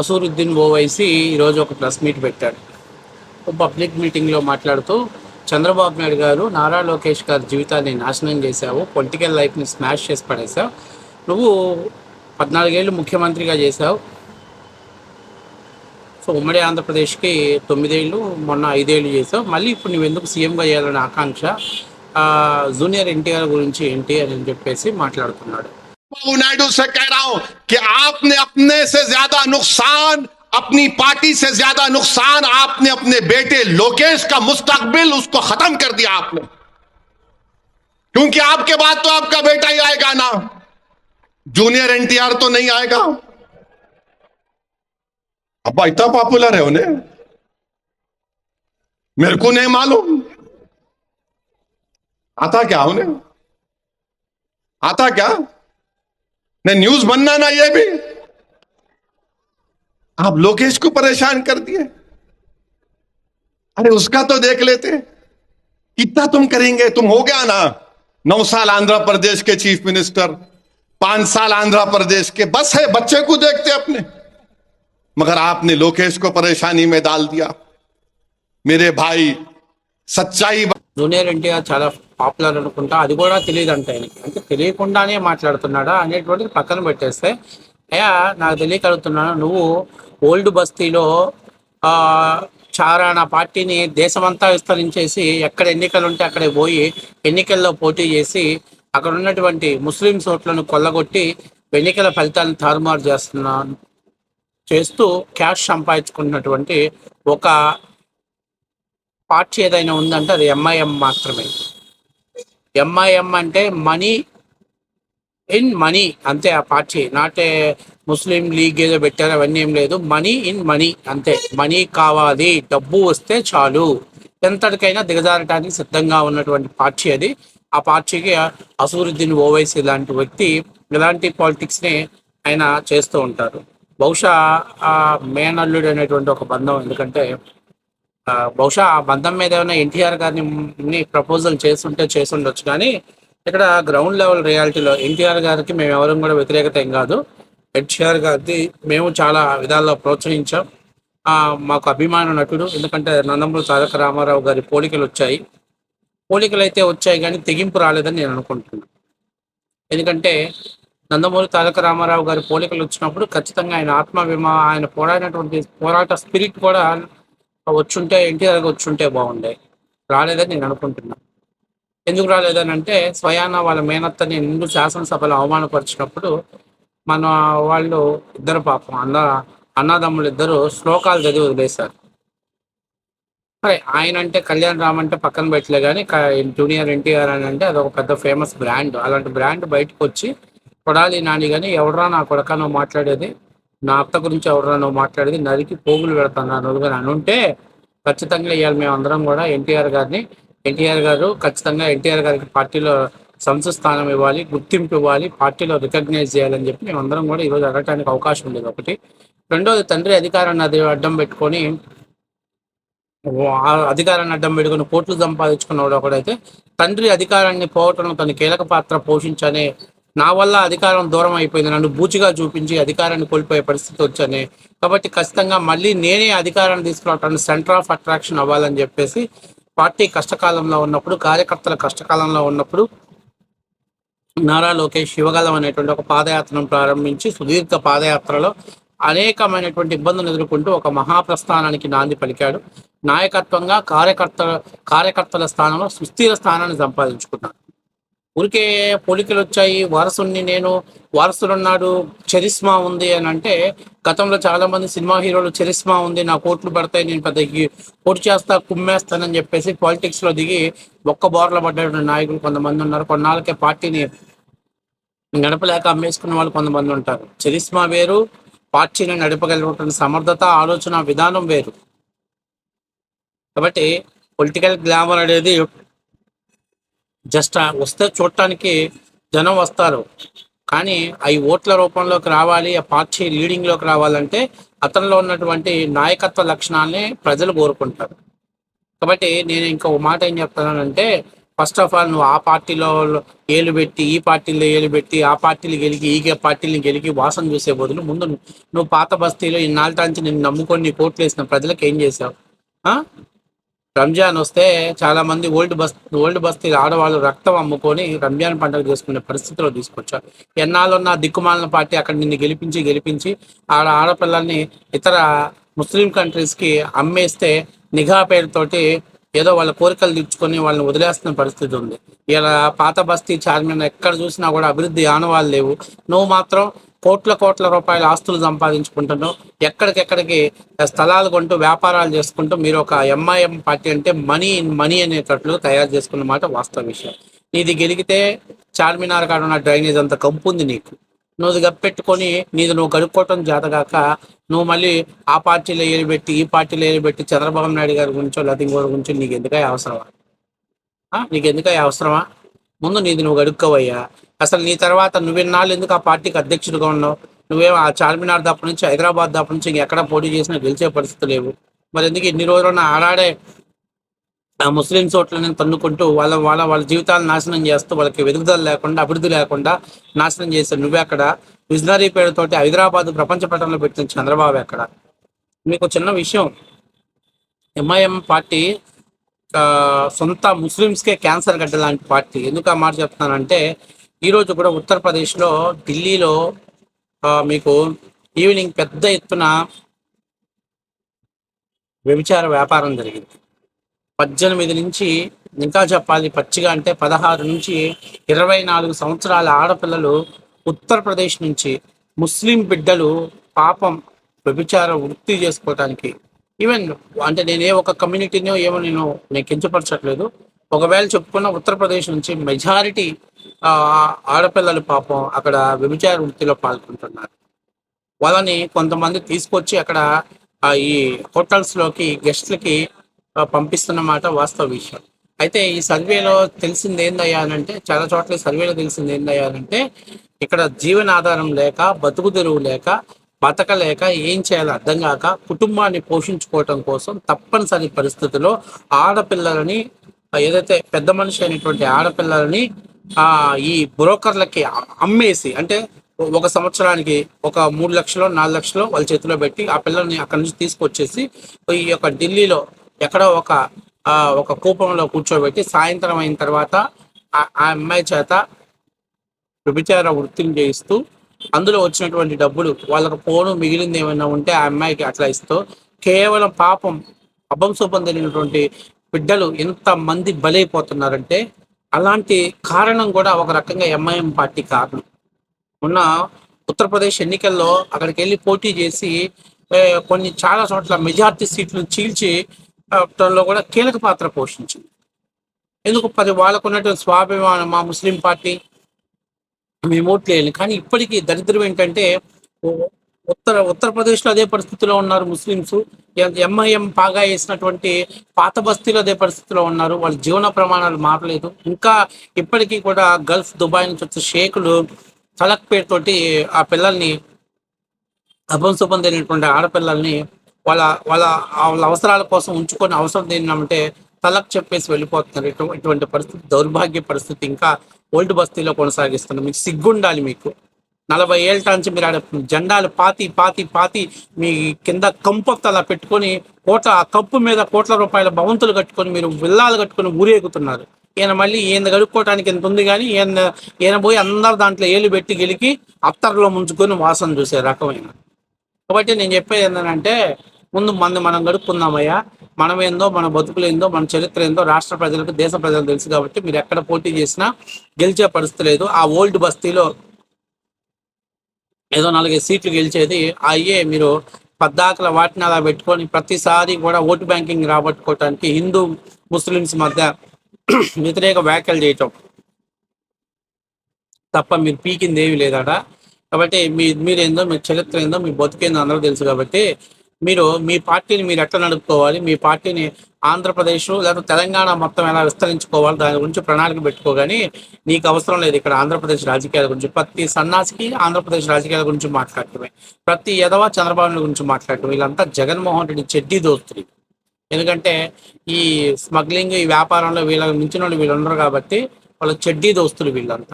అసూరుద్దీన్ ఓవైసీ ఈరోజు ఒక press meet పెట్టాడు. ఒక పబ్లిక్ మీటింగ్లో మాట్లాడుతూ చంద్రబాబు నాయుడు గారు నారా లోకేష్ గారి జీవితాన్ని నాశనం చేశావు పొలిటికల్ లైఫ్ని స్మాష్ చేసి పడేశావు నువ్వు పద్నాలుగేళ్ళు ముఖ్యమంత్రిగా చేశావు. సో ఉమ్మడి ఆంధ్రప్రదేశ్కి తొమ్మిదేళ్ళు మొన్న ఐదేళ్ళు చేసావు మళ్ళీ ఇప్పుడు నువ్వు ఎందుకు సీఎంగా చేయాలనే ఆకాంక్ష జూనియర్ ఎన్టీఆర్ గురించి ఏంటి అని చెప్పేసి మాట్లాడుతున్నాడు. बाबू नायडू से कह रहा हूँ कि आपने अपने से ज़्यादा नुकसान, अपनी पार्टी से ज़्यादा नुकसान आपने अपने बेटे लोकेश का मुस्तकबिल उसको खत्म कर दिया आपने। क्योंकि आपके बाद तो आपका बेटा ही आएगा ना। जूनियर एनटीआर तो नहीं आएगा। अब्बा, इतना पॉपुलर है उन्हें। मेरे को नहीं मालूम। आता क्या उन्हें? आता क्या? न न्यूज़ बनना ना ये भी। आप लोकेश को परेशान कर दिए। अरे उसका तो देख लेते। कितना तुम करेंगे, तुम हो गया ना। नौ साल आंध्र प्रदेश के चीफ मिनिस्टर, पाँच साल आंध्र प्रदेश के, बस है, बच्चे को देखते अपने। मगर आपने लोकेश को परेशानी में डाल दिया। मेरे भाई, सच्चाई जूनियर इंडिया చాలా పాపులర్ అనుకుంటా అది కూడా తెలియదు అంట ఆయనకి. అంటే తెలియకుండానే మాట్లాడుతున్నాడా అనేటువంటిది పక్కన పెట్టేస్తే అయ్యా నాకు తెలియక అడుగుతున్నాను నువ్వు ఓల్డ్ బస్తీలో ఆ, పార్టీని దేశమంతా విస్తరించేసి ఎక్కడ ఎన్నికలు ఉంటే అక్కడ పోయి ఎన్నికల్లో పోటీ చేసి అక్కడ ఉన్నటువంటి ముస్లిం ఓట్లను కొల్లగొట్టి ఎన్నికల ఫలితాలను తారుమారు చేస్తున్నాను చేస్తూ క్యాష్ సంపాదించుకున్నటువంటి ఒక పార్టీ ఏదైనా ఉందంటే అది ఎంఐఎం మాత్రమే. ఎంఐఎం అంటే మనీ ఇన్ మనీ అంతే ఆ party. Not a Muslim League ఏదో పెట్టారు అవన్నీ ఏం లేదు. మనీ ఇన్ మనీ అంతే. మనీ కావాలి డబ్బు వస్తే చాలు. ఎంతటికైనా దిగజారటానికి సిద్ధంగా ఉన్నటువంటి పార్టీ అది. ఆ పార్టీకి అసూరుద్దీన్ ఓవైసీ లాంటి వ్యక్తి ఇలాంటి పాలిటిక్స్ని ఆయన చేస్తూ ఉంటారు. బహుశా ఆ మేనల్లుడు అనేటువంటి ఒక బంధం ఎందుకంటే బహుశా ఆ బంధం మీద ఏమైనా ఎన్టీఆర్ గారిని ప్రపోజల్ చేస్తుంటే చేసుండొచ్చు కానీ ఇక్కడ గ్రౌండ్ లెవెల్ రియాలిటీలో ఎన్టీఆర్ గారికి మేము ఎవరం కూడా వ్యతిరేకత ఏం కాదు. ఎన్టీఆర్ గారిది మేము చాలా విధాల్లో ప్రోత్సహించాం. మాకు అభిమాన నటుడు. ఎందుకంటే నందమూరి తారక రామారావు గారి పోలికలు వచ్చాయి. పోలికలు అయితే వచ్చాయి కానీ తెగింపు రాలేదని నేను అనుకుంటున్నాను. ఎందుకంటే నందమూరి తారక రామారావు గారి పోలికలు వచ్చినప్పుడు ఖచ్చితంగా ఆయన ఆత్మాభిమా ఆయన పోరాడినటువంటి పోరాట స్పిరిట్ కూడా వచ్చుంటే ఎన్టీఆర్ వచ్చుంటే బాగుండే. రాలేదని నేను అనుకుంటున్నా. ఎందుకు రాలేదని అంటే స్వయాన వాళ్ళ మేనత్తని నిండు శాసనసభలో అవమానపరిచినప్పుడు మన వాళ్ళు ఇద్దరు పాపం అన్న అన్నదమ్ములు ఇద్దరు శ్లోకాలు చదివి వదిలేశారు. సరే ఆయన అంటే కళ్యాణ్ రామ్ అంటే పక్కన పెట్టలే కానీ జూనియర్ ఎన్టీఆర్ అని అంటే అదొక పెద్ద ఫేమస్ బ్రాండ్. అలాంటి బ్రాండ్ బయటకు వచ్చి కొడాలి నాని కానీ ఎవడరా నా కొడకనో మాట్లాడేది? నా అత్త గురించి ఎవరన్నా నువ్వు మాట్లాడేది నరికి పోగులు పెడతాను అని ఉంటే ఖచ్చితంగా ఇవాళ మేము అందరం కూడా ఎన్టీఆర్ గారిని. ఎన్టీఆర్ గారు ఖచ్చితంగా ఎన్టీఆర్ గారికి పార్టీలో సంస్థ స్థానం ఇవ్వాలి గుర్తింపు ఇవ్వాలి పార్టీలో రికగ్నైజ్ చేయాలని చెప్పి మేము అందరం కూడా ఈరోజు అడగటానికి అవకాశం ఉండేది ఒకటి. రెండోది తండ్రి అధికారాన్ని అది అడ్డం పెట్టుకొని ఆ అధికారాన్ని అడ్డం పెట్టుకుని కోట్లు సంపాదించుకున్నవాడు ఒకడైతే తండ్రి అధికారాన్ని పోవటంలో తన కీలక పాత్ర పోషించనే నా వల్ల అధికారం దూరం అయిపోయింది. నన్ను బూచిగా చూపించి అధికారాన్ని కోల్పోయే పరిస్థితి వచ్చానే. కాబట్టి ఖచ్చితంగా మళ్ళీ నేనే అధికారాన్ని తీసుకురావటానికి సెంటర్ ఆఫ్ అట్రాక్షన్ అవ్వాలని చెప్పేసి పార్టీ కష్టకాలంలో ఉన్నప్పుడు కార్యకర్తల కష్టకాలంలో ఉన్నప్పుడు నారా లోకేష్ శివగలం అనేటువంటి ఒక పాదయాత్రను ప్రారంభించి సుదీర్ఘ పాదయాత్రలో అనేకమైనటువంటి ఇబ్బందులు ఎదుర్కొంటూ ఒక మహాప్రస్థానానికి నాంది పలికాడు. నాయకత్వంగా కార్యకర్త కార్యకర్తల స్థానంలో సుస్థిర స్థానాన్ని సంపాదించుకున్నాడు. ఊరికే పోలికలు వచ్చాయి వారసుని నేను వారసుడున్నాడు చరిస్మా ఉంది అని అంటే గతంలో చాలా మంది సినిమా హీరోలు చరిస్మా ఉంది నా కోట్లు పడతాయి నేను పెద్ద హీ- పోటీ చేస్తా కుమ్మేస్తానని చెప్పేసి పాలిటిక్స్లో దిగి ఒక్క బోర్ల పడ్డాడు నాయకులు కొంతమంది ఉన్నారు. కొన్నాళ్ళకే పార్టీని నడపలేక అమ్మేసుకున్న వాళ్ళు కొంతమంది ఉంటారు. చరిస్మా వేరు పార్టీని నడపగలిగిన సమర్థత ఆలోచన విధానం వేరు. కాబట్టి పొలిటికల్ గ్లామర్ అనేది జస్ట్ వస్తే చూడటానికి జనం వస్తారు. కానీ అవి ఓట్ల రూపంలోకి రావాలి ఆ పార్టీ లీడింగ్లోకి రావాలంటే అతనిలో ఉన్నటువంటి నాయకత్వ లక్షణాలని ప్రజలు కోరుకుంటారు. కాబట్టి నేను ఇంకో మాట ఏం చెప్తానంటే ఫస్ట్ ఆఫ్ ఆల్ నువ్వు ఆ పార్టీలో ఏలు పెట్టి ఈ పార్టీలో ఏలు పెట్టి ఆ పార్టీలు గెలిగి ఈ పార్టీని గెలిగి వాసన చూసే బదులు ముందు నువ్వు పాత బస్తీలో ఇన్నాళ్ళ నుంచి నిన్ను నమ్ముకొని నీ కోట్లు వేసిన ప్రజలకు ఏం చేసావు? రంజాన్ వస్తే చాలా మంది ఓల్డ్ బస్ ఓల్డ్ బస్తీ ఆడవాళ్ళు రక్తం అమ్ముకొని రంజాన్ పండుగ చేసుకునే పరిస్థితిలో తీసుకొచ్చారు. ఎన్నాళ్ళున్న దిక్కుమాలిన పార్టీ అక్కడ నిన్ను గెలిపించి గెలిపించి ఆడ ఆడపిల్లల్ని ఇతర ముస్లిం కంట్రీస్కి అమ్మేస్తే నిఘా పేరుతోటి ఏదో వాళ్ళ కోరికలు తీర్చుకొని వాళ్ళని వదిలేస్తున్న పరిస్థితి ఉంది. ఇలా పాత బస్తీ చార్మినార్ ఎక్కడ చూసినా కూడా అభివృద్ధి ఆనవాళ్ళు లేవు. నువ్వు మాత్రం కోట్ల కోట్ల రూపాయల ఆస్తులు సంపాదించుకుంటున్నావు ఎక్కడికెక్కడికి స్థలాలు కొంటూ వ్యాపారాలు చేసుకుంటూ మీరు ఒక ఎంఐఎం పార్టీ అంటే మనీ మనీ అనేటట్లు తయారు చేసుకున్న మాట వాస్తవ విషయం. నీది గెలిగితే చార్మినార్ కాడ ఉన్న డ్రైనేజ్ అంత కంపుంది నీకు. నువ్వు గప్పెట్టుకొని నీది నువ్వు కడుక్కోవటం జాతగాక నువ్వు మళ్ళీ ఆ పార్టీలో ఏలుబెట్టి ఈ పార్టీలో ఏలుబెట్టి చంద్రబాబు నాయుడు గారి గురించో లేదా గారి గురించో నీకు ఎందుకై అవసరమా? నీకు ఎందుకై అవసరమా? ముందు నీది నువ్వు గడుక్కోవయ్యా అసలు నీ తర్వాత నువ్వెన్నాళ్ళు ఎందుకు ఆ పార్టీకి అధ్యక్షుడిగా ఉన్నావు? నువ్వేం ఆ చార్మినార్ దాపు నుంచి హైదరాబాద్ దాపు నుంచి ఇంకెక్కడ పోటీ చేసినా గెలిచే పరిస్థితి లేవు. మరి ఎందుకు ఇన్ని రోజులు ఆడాడే ఆ ముస్లిం చోట్లని తన్నుకుంటూ వాళ్ళ వాళ్ళ వాళ్ళ జీవితాలను నాశనం చేస్తూ వాళ్ళకి వెదుగుదల లేకుండా అభివృద్ధి లేకుండా నాశనం చేశారు. నువ్వే అక్కడ విజనరీ పేరుతోటి హైదరాబాద్ ప్రపంచ పటంలో పెట్టిన చంద్రబాబు అక్కడ మీకు చిన్న విషయం. ఎంఐఎం పార్టీ సొంత ముస్లిమ్స్కే క్యాన్సర్ గడ్డ లాంటి పార్టీ. ఎందుకు ఆ మాట చెప్తున్నానంటే ఈరోజు కూడా ఉత్తరప్రదేశ్లో ఢిల్లీలో మీకు ఈవినింగ్ పెద్ద ఎత్తున వ్యభిచార వ్యాపారం జరిగింది. పద్దెనిమిది నుంచి ఇంకా చెప్పాలి పచ్చిగా అంటే పదహారు నుంచి ఇరవై నాలుగు సంవత్సరాల ఆడపిల్లలు ఉత్తరప్రదేశ్ నుంచి ముస్లిం బిడ్డలు పాపం వ్యభిచార వృత్తి చేసుకోవటానికి. ఈవెన్ అంటే నేను ఏ ఒక కమ్యూనిటీనో ఏమో నేను నేను కించపరచట్లేదు. ఒకవేళ చెప్పుకున్న ఉత్తరప్రదేశ్ నుంచి మెజారిటీ ఆడపిల్లలు పాపం అక్కడ వ్యభిచార వృత్తిలో పాల్గొంటున్నారు. వాళ్ళని కొంతమంది తీసుకొచ్చి అక్కడ ఈ హోటల్స్లోకి గెస్ట్లకి పంపిస్తున్నమాట వాస్తవ విషయం. అయితే ఈ సర్వేలో తెలిసింది ఏందయ్యానంటే చాలా చోట్ల సర్వేలో తెలిసింది ఏందయ్యానంటే ఇక్కడ జీవనాధారం లేక బతుకు తెరువు లేక బతకలేక ఏం చేయాలో అర్థం కాక కుటుంబాన్ని పోషించుకోవటం కోసం తప్పనిసరి పరిస్థితిలో ఆడపిల్లలని ఏదైతే పెద్ద మనిషి అయినటువంటి ఆడపిల్లలని ఈ బ్రోకర్లకి అమ్మేసి అంటే ఒక సంవత్సరానికి ఒక మూడు లక్షలు నాలుగు లక్షలు వాళ్ళ చేతిలో పెట్టి ఆ పిల్లల్ని అక్కడి నుంచి తీసుకొచ్చేసి ఈ యొక్క ఢిల్లీలో ఎక్కడో ఒక ఆ, ఒక కూపంలో కూర్చోబెట్టి సాయంత్రం అయిన తర్వాత ఆ- ఆ అమ్మాయి చేత వ్యభిచార వృత్తిని చేయిస్తూ అందులో వచ్చినటువంటి డబ్బులు వాళ్ళకు పోను మిగిలింది ఏమైనా ఉంటే ఆ అమ్మాయికి అట్లా ఇస్తూ కేవలం పాపం అభం శుభం తెలియనటువంటి బిడ్డలు ఎంత మంది బలైపోతున్నారంటే అలాంటి కారణం కూడా ఒక రకంగా ఎంఐఎం పార్టీ కారణం. ఉన్న ఉత్తరప్రదేశ్ ఎన్నికల్లో అక్కడికి వెళ్ళి పోటీ చేసి కొన్ని చాలా చోట్ల మెజార్టీ సీట్లను చీల్చి ఆ, కూడా కీలక పాత్ర పోషించింది. ఎందుకు? పది వాళ్ళకు ఉన్నటువంటి స్వాభిమానం మా ముస్లిం పార్టీ మేము ఓట్లేయాలి కానీ ఇప్పటికీ దరిద్రం ఏంటంటే ఉత్తర ఉత్తరప్రదేశ్లో అదే పరిస్థితిలో ఉన్నారు ముస్లిమ్స్. ఎంఐఎం బాగా వేసినటువంటి పాత బస్తీలో అదే పరిస్థితిలో ఉన్నారు. వాళ్ళ జీవన ప్రమాణాలు మారలేదు. ఇంకా ఇప్పటికీ కూడా గల్ఫ్ దుబాయ్ నుంచి వచ్చే షేకులు తలక్ పేరుతోటి ఆ పిల్లల్ని అభంశుభం తెలియనటువంటి ఆడపిల్లల్ని వాళ్ళ వాళ్ళ వాళ్ళ అవసరాల కోసం ఉంచుకొని అవసరం ఏంటంటే తలక్ చెప్పేసి వెళ్ళిపోతున్నారు. ఇటు ఇటువంటి పరిస్థితి దౌర్భాగ్య పరిస్థితి ఇంకా ఓల్డ్ బస్తీలో కొనసాగిస్తున్నారు. మీకు సిగ్గుండాలి మీకు. నలభై ఏళ్ళ నుంచి మీరు ఆడ జెండాలు పాతి పాతి పాతి మీ కింద కంపొత్తు అలా పెట్టుకొని కోట్ల ఆ కప్పు మీద కోట్ల రూపాయల భవంతులు కట్టుకొని మీరు విల్లాలు కట్టుకొని ఊరేగుతున్నారు. ఈయన మళ్ళీ ఈయన గడుక్కోవడానికి ఎంత ఉంది కానీ ఈయన ఈయన పోయి అందరు దాంట్లో ఏలు పెట్టి గెలికి అత్తర్లో ముంచుకొని వాసన చూసే రకమైన. కాబట్టి నేను చెప్పేది ఏంటంటే ముందు మంది మనం గడుపుకుందామయ్యా మనం ఏందో మన బతుకులు ఏందో మన చరిత్ర ఏందో రాష్ట్ర ప్రజలకు దేశ ప్రజలకు తెలుసు కాబట్టి మీరు ఎక్కడ పోటీ చేసినా గెలిచే పరిస్థితి లేదు. ఆ ఓల్డ్ బస్తీలో ఏదో నాలుగైదు సీట్లు గెలిచేది అయ్యే మీరు పద్దాకల వాటిని అలా పెట్టుకొని ప్రతిసారి కూడా ఓటు బ్యాంకింగ్ రాబట్టుకోవటానికి హిందూ ముస్లిమ్స్ మధ్య వ్యతిరేక వ్యాఖ్యలు చేయటం. తప్ప మీరు పీకింది ఏమీ లేదట. కాబట్టి మీ మీరేందో మీ చరిత్ర ఏందో మీ బతుకేందో అందరూ తెలుసు కాబట్టి మీరు మీ పార్టీని మీరు ఎట్లా నడుపుకోవాలి? మీ పార్టీని ఆంధ్రప్రదేశ్ లేదా తెలంగాణ మొత్తం ఎలా విస్తరించుకోవాలి? దాని గురించి ప్రణాళిక పెట్టుకోగాని నీకు అవసరం లేదు ఇక్కడ ఆంధ్రప్రదేశ్ రాజకీయాల గురించి. ప్రతి సన్నాసికి ఆంధ్రప్రదేశ్ రాజకీయాల గురించి మాట్లాడటమే. ప్రతి ఎదవ చంద్రబాబు గురించి మాట్లాడటం వీళ్ళంతా జగన్మోహన్ రెడ్డి చెడ్డీ దోస్తులు. ఎందుకంటే ఈ స్మగ్లింగ్ ఈ వ్యాపారంలో వీళ్ళ మించిన వాళ్ళు వీళ్ళు ఉండరు కాబట్టి వాళ్ళ చెడ్డీ దోస్తులు వీళ్ళంతా.